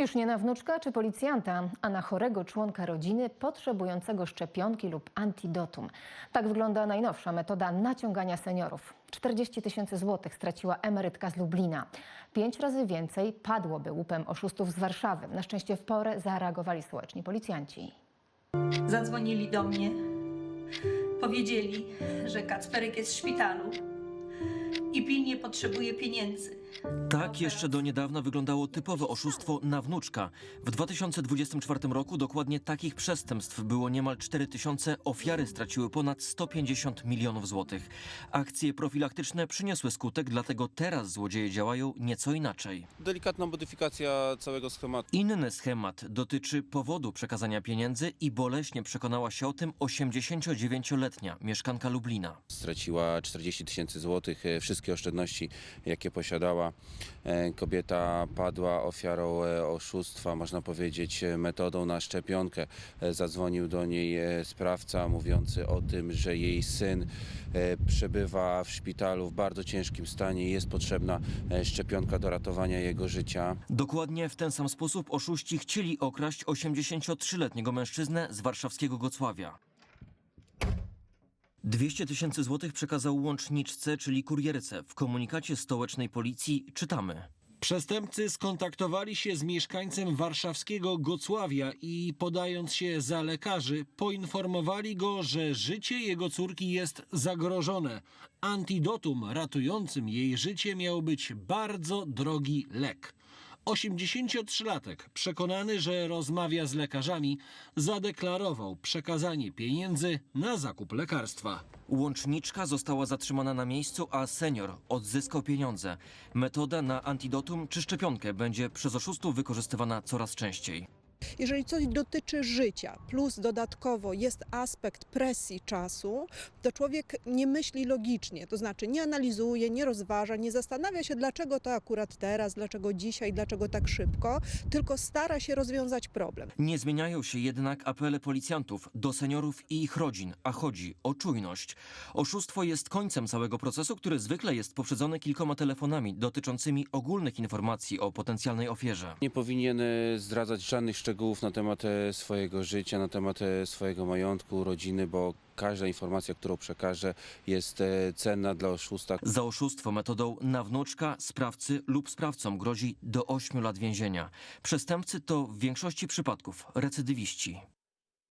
Już nie na wnuczka czy policjanta, a na chorego członka rodziny potrzebującego szczepionki lub antidotum. Tak wygląda najnowsza metoda naciągania seniorów. 40 tysięcy złotych straciła emerytka z Lublina. Pięć razy więcej padłoby łupem oszustów z Warszawy. Na szczęście w porę zareagowali społeczni policjanci. Zadzwonili do mnie, powiedzieli, że Kacperek jest w szpitalu i pilnie potrzebuje pieniędzy. Tak jeszcze do niedawna wyglądało typowe oszustwo na wnuczka. W 2024 roku dokładnie takich przestępstw było niemal 4 tysiące, ofiary straciły ponad 150 milionów złotych. Akcje profilaktyczne przyniosły skutek, dlatego teraz złodzieje działają nieco inaczej. Delikatna modyfikacja całego schematu. Inny schemat dotyczy powodu przekazania pieniędzy i boleśnie przekonała się o tym 89-letnia mieszkanka Lublina. Straciła 40 tysięcy złotych, e, wszystkie oszczędności, jakie posiadała. E, Kobieta padła ofiarą e, oszustwa, można powiedzieć, e, metodą na szczepionkę. Zadzwonił do niej sprawca mówiący o tym, że jej syn przebywa w szpitalu w bardzo ciężkim stanie i jest potrzebna szczepionka do ratowania jego życia. Dokładnie w ten sam sposób oszuści chcieli okraść 83-letniego mężczyznę z warszawskiego Gocławia. 200 tysięcy złotych przekazał łączniczce, czyli kurierce. W komunikacie stołecznej policji czytamy. Przestępcy skontaktowali się z mieszkańcem warszawskiego Gocławia i podając się za lekarzy, poinformowali go, że życie jego córki jest zagrożone. Antidotum ratującym jej życie miał być bardzo drogi lek. 83-latek, przekonany, że rozmawia z lekarzami, zadeklarował przekazanie pieniędzy na zakup lekarstwa. Łączniczka została zatrzymana na miejscu, a senior odzyskał pieniądze. Metoda na antidotum czy szczepionkę będzie przez oszustów wykorzystywana coraz częściej. Jeżeli coś dotyczy życia, plus dodatkowo jest aspekt presji czasu, to człowiek nie myśli logicznie, to znaczy nie analizuje, nie rozważa, nie zastanawia się, dlaczego to akurat teraz, dlaczego dzisiaj, dlaczego tak szybko, tylko stara się rozwiązać problem. Nie zmieniają się jednak apele policjantów do seniorów i ich rodzin, a chodzi o czujność. Oszustwo jest końcem całego procesu, który zwykle jest poprzedzony kilkoma telefonami dotyczącymi ogólnych informacji o potencjalnej ofierze. Nie powinien e, zdradzać żadnych szczegółów na temat e, swojego życia, na temat e, swojego majątku, rodziny, bo każda informacja, którą przekaże, jest e, cenna dla oszusta. Za oszustwo metodą na wnuczka sprawcy lub sprawcom grozi do 8 lat więzienia. Przestępcy to w większości przypadków recydywiści.